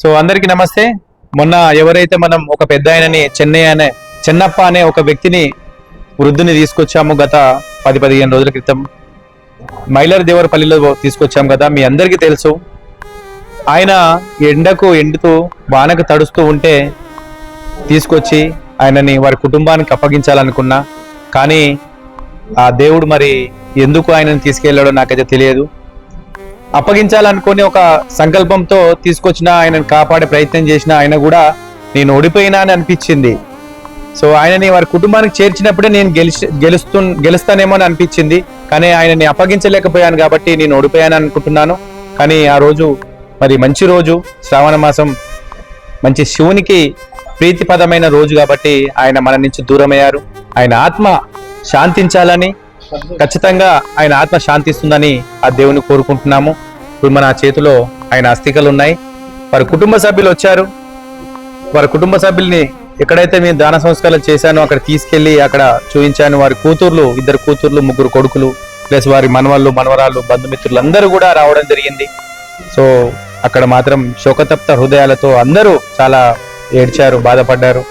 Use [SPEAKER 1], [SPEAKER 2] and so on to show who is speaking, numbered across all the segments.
[SPEAKER 1] So అందరికీ నమస్తే. మొన్న ఎవరైతే మనం ఒక పెద్ద ఆయనని చెన్నై అనే చెన్నప్ప అనే ఒక వ్యక్తిని వృద్ధుని తీసుకొచ్చాము గత పది పదిహేను రోజుల క్రితం. మైలర్ దేవరపల్లిలో తీసుకొచ్చాం కదా మీ అందరికీ తెలుసు. ఆయన ఎండకు ఎండుతూ వానకు తడుస్తూ ఉంటే తీసుకొచ్చి ఆయనని వారి కుటుంబానికి అప్పగించాలనుకున్నా. కానీ ఆ దేవుడు మరి ఎందుకు ఆయనని తీసుకెళ్ళాడో నాకైతే తెలియదు. అప్పగించాలనుకుని ఒక సంకల్పంతో తీసుకొచ్చిన ఆయనను కాపాడే ప్రయత్నం చేసిన ఆయన కూడా నేను ఓడిపోయినా అని అనిపించింది. సో ఆయనని వారి కుటుంబానికి చేర్చినప్పుడే నేను గెలిచి గెలుస్తు గెలుస్తానేమో అని అనిపించింది. కానీ ఆయనని అప్పగించలేకపోయాను కాబట్టి నేను ఓడిపోయాను అనుకుంటున్నాను. కానీ ఆ రోజు మరి మంచి రోజు. శ్రావణ మాసం మంచి శివునికి ప్రీతిపదమైన రోజు కాబట్టి ఆయన మన నుంచి దూరమయ్యారు. ఆయన ఆత్మ శాంతించాలని ఖచ్చితంగా ఆయన ఆత్మ శాంతిస్తుందని ఆ దేవుని కోరుకుంటున్నాము. ఇప్పుడు మన చేతిలో ఆయన అస్థికలు ఉన్నాయి వారి కుటుంబ సభ్యులు వచ్చారు. వారి కుటుంబ సభ్యుల్ని ఎక్కడైతే మేము దాన సంస్కారాలు చేశానో అక్కడ తీసుకెళ్ళి అక్కడ చూపించాను వారి కూతుర్లు ఇద్దరు కూతుర్లు ముగ్గురు కొడుకులు ప్లస్ వారి మనవాళ్ళు మనవరాళ్ళు బంధుమిత్రులు అందరూ కూడా రావడం జరిగింది. సో అక్కడ మాత్రం శోకతప్త హృదయాలతో అందరూ చాలా ఏడ్చారు బాధపడ్డారు.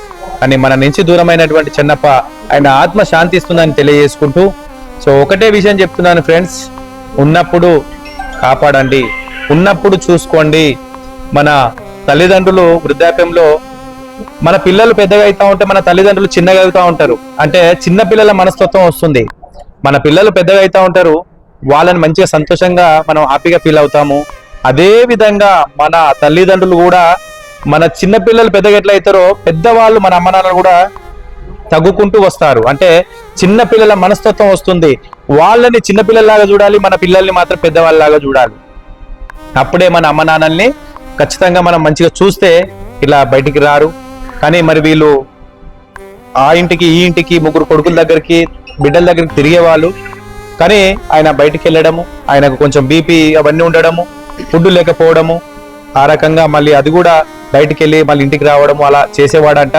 [SPEAKER 1] అని మన నుంచి దూరమైనటువంటి చిన్నప్ప ఆయన ఆత్మ శాంతిస్తుందని తెలియజేసుకుంటూ సో ఒకటే విషయం చెప్తున్నాను ఫ్రెండ్స్ ఉన్నప్పుడు కాపాడండి. ఉన్నప్పుడు చూసుకోండి. మన తల్లిదండ్రులు వృద్ధాప్యంలో మన పిల్లలు పెద్దగా అవుతా ఉంటే మన తల్లిదండ్రులు చిన్నగా అవుతా ఉంటారు. అంటే చిన్న పిల్లల మనస్తత్వం వస్తుంది. మన పిల్లలు పెద్దగా అవుతా ఉంటారు. వాళ్ళని మంచిగా సంతోషంగా మనం హ్యాపీగా ఫీల్ అవుతాము. అదే విధంగా మన తల్లిదండ్రులు కూడా మన చిన్నపిల్లలు పెద్దగా ఎట్లయితారో అవుతారో పెద్దవాళ్ళు మన అమ్మ నాన్నలు కూడా తగ్గుకుంటూ వస్తారు. అంటే చిన్నపిల్లల మనస్తత్వం వస్తుంది. వాళ్ళని చిన్నపిల్లల్లాగా చూడాలి మన పిల్లల్ని మాత్రం పెద్దవాళ్ళలాగా చూడాలి. అప్పుడే మన అమ్మ నాన్నల్ని ఖచ్చితంగా మనం మంచిగా చూస్తే ఇలా బయటికి రారు. కానీ మరి వీళ్ళు ఆ ఇంటికి ఈ ఇంటికి ముగ్గురు కొడుకుల దగ్గరికి బిడ్డల దగ్గరికి తిరిగేవాళ్ళు. కానీ ఆయన బయటికి వెళ్ళడము ఆయనకు కొంచెం బీపీ అవన్నీ ఉండడము ఫుడ్ లేకపోవడము ఆ రకంగా మళ్ళీ అది కూడా బయటికి వెళ్ళి మళ్ళీ ఇంటికి రావడము అలా చేసేవాడంట.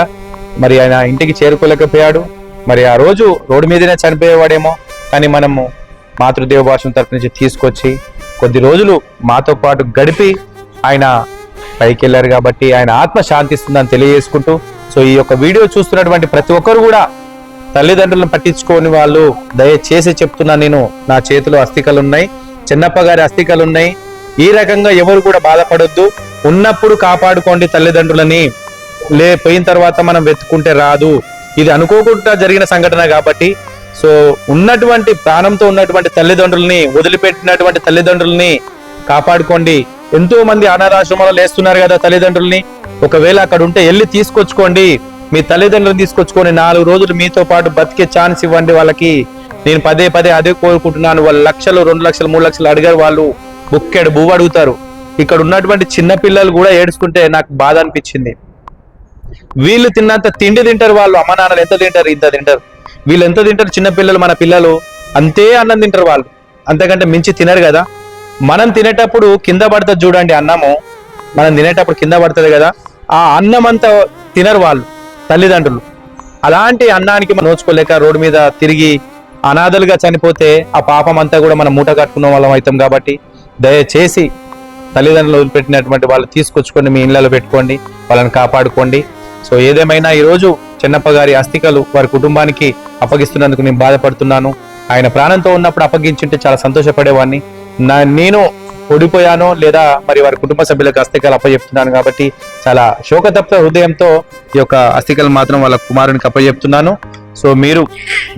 [SPEAKER 1] మరి ఆయన ఇంటికి చేరుకోలేకపోయాడు. మరి ఆ రోజు రోడ్డు మీదనే చనిపోయేవాడేమో. కానీ మనము మాతృదేవ భాషను తరపు నుంచి తీసుకొచ్చి కొద్ది రోజులు మాతో పాటు గడిపి ఆయన పైకి వెళ్ళారు కాబట్టి ఆయన ఆత్మ శాంతిస్తుందని తెలియజేసుకుంటూ సో ఈ యొక్క వీడియో చూస్తున్నటువంటి ప్రతి ఒక్కరు కూడా తల్లిదండ్రులను పట్టించుకోని వాళ్ళు దయచేసి చెప్తున్నా నేను నా చేతిలో అస్థికలు ఉన్నాయి చిన్నప్ప గారి అస్థికలు ఉన్నాయి ఈ రకంగా ఎవరు కూడా బాధపడొద్దు. ఉన్నప్పుడు కాపాడుకోండి తల్లిదండ్రులని. లే పోయిన తర్వాత మనం వెతుకుంటే రాదు. ఇది అనుకోకుండా జరిగిన సంఘటన కాబట్టి సో ఉన్నటువంటి ప్రాణంతో ఉన్నటువంటి తల్లిదండ్రుల్ని వదిలిపెట్టినటువంటి తల్లిదండ్రుల్ని కాపాడుకోండి. ఎంతో మంది అనాథాశ్రమాలు లేస్తున్నారు కదా తల్లిదండ్రుల్ని. ఒకవేళ అక్కడ ఉంటే వెళ్ళి తీసుకొచ్చుకోండి. మీ తల్లిదండ్రులను తీసుకొచ్చుకొని నాలుగు రోజులు మీతో పాటు బతికే ఛాన్స్ ఇవ్వండి వాళ్ళకి. నేను పదే పదే అదే కోరుకుంటున్నాను. వాళ్ళు లక్షలు రెండు లక్షలు మూడు లక్షలు అడిగారు వాళ్ళు. బుక్కెడు బువ్వ అడుగుతారు. ఇక్కడ ఉన్నటువంటి చిన్న పిల్లలు కూడా ఏడుచుకుంటే నాకు బాధ అనిపించింది. వీళ్ళు తిన్నంత తిండి తింటారు వాళ్ళు. అమ్మ నాన్నలు ఎంత తింటారు? ఇంత తింటారు. వీళ్ళు ఎంత తింటారు? చిన్న పిల్లలు మన పిల్లలు అంతే అన్నం తింటారు వాళ్ళు. అంతకంటే మించి తినరు కదా. మనం తినేటప్పుడు కింద పడుతుంది చూడండి అన్నము. మనం తినేటప్పుడు కింద పడుతుంది కదా. ఆ అన్నం అంతా తినరు వాళ్ళు తల్లిదండ్రులు. అలాంటి అన్నానికి మనం నోచుకోలేక రోడ్డు మీద తిరిగి అనాథలుగా చనిపోతే ఆ పాపం అంతా కూడా మనం మూట కట్టుకున్న వాళ్ళం అవుతాం కాబట్టి దయచేసి తల్లిదండ్రులు వదిలిపెట్టినటువంటి వాళ్ళు తీసుకొచ్చుకొని మీ ఇళ్ళలో పెట్టుకోండి వాళ్ళని కాపాడుకోండి. సో ఏదేమైనా ఈరోజు చిన్నప్ప గారి అస్థికలు వారి కుటుంబానికి అప్పగిస్తున్నందుకు నేను బాధపడుతున్నాను. ఆయన ప్రాణంతో ఉన్నప్పుడు అప్పగించుంటే చాలా సంతోషపడేవాడిని నా నేను ఓడిపోయానో లేదా మరి వారి కుటుంబ సభ్యులకు అస్థికలు అప్పచెప్తున్నాను కాబట్టి చాలా శోకతప్త హృదయంతో ఈ యొక్క అస్థికలు మాత్రం వాళ్ళ కుమారునికి అప్పచెప్తున్నాను సో మీరు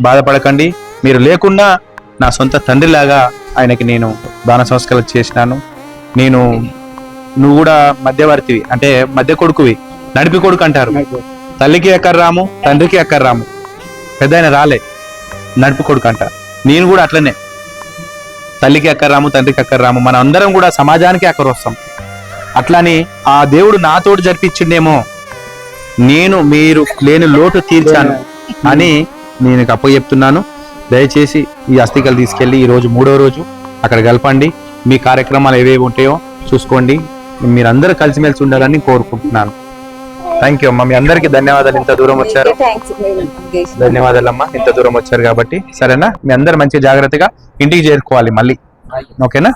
[SPEAKER 1] బాధపడకండి. మీరు లేకుండా నా సొంత తండ్రిలాగా ఆయనకి నేను దాన సంస్కరణ చేసినాను. నేను నువ్వు కూడా మధ్యవర్తివి అంటే మధ్య కొడుకువి. నడిపి కొడుకు అంటారు. తల్లికి ఎక్కడ రాము? తండ్రికి ఎక్కర రాము? పెద్ద ఆయన రాలే నడిపి కొడుకు అంట. నేను కూడా అట్లనే. తల్లికి ఎక్కర రాము? తండ్రికి ఎక్కర రాము? మన అందరం కూడా సమాజానికి ఎక్కర వస్తాం? అట్లని ఆ దేవుడు నాతోటి జరిపించిండేమో. నేను మీరు లేని లోటు తీర్చాను అని నేను అప్పు చెప్తున్నాను. దయచేసి ఈ అస్థికలు తీసుకెళ్ళి ఈ రోజు మూడో రోజు అక్కడ కలపండి. మీ కార్యక్రమాలు ఏవేవి ఉంటాయో చూసుకోండి. మీరందరూ కలిసిమెలిసి ఉండాలని కోరుకుంటున్నాను. థ్యాంక్ యూ అమ్మా. మీ అందరికీ ధన్యవాదాలు. ఇంత దూరం వచ్చారు.
[SPEAKER 2] థ్యాంక్స్
[SPEAKER 1] ధన్యవాదాలమ్మా. ఇంత దూరం వచ్చారు కాబట్టి సరేనా? మీ అందరు మంచి జాగ్రత్తగా ఇంటికి చేరుకోవాలి మళ్ళీ. ఓకేనా?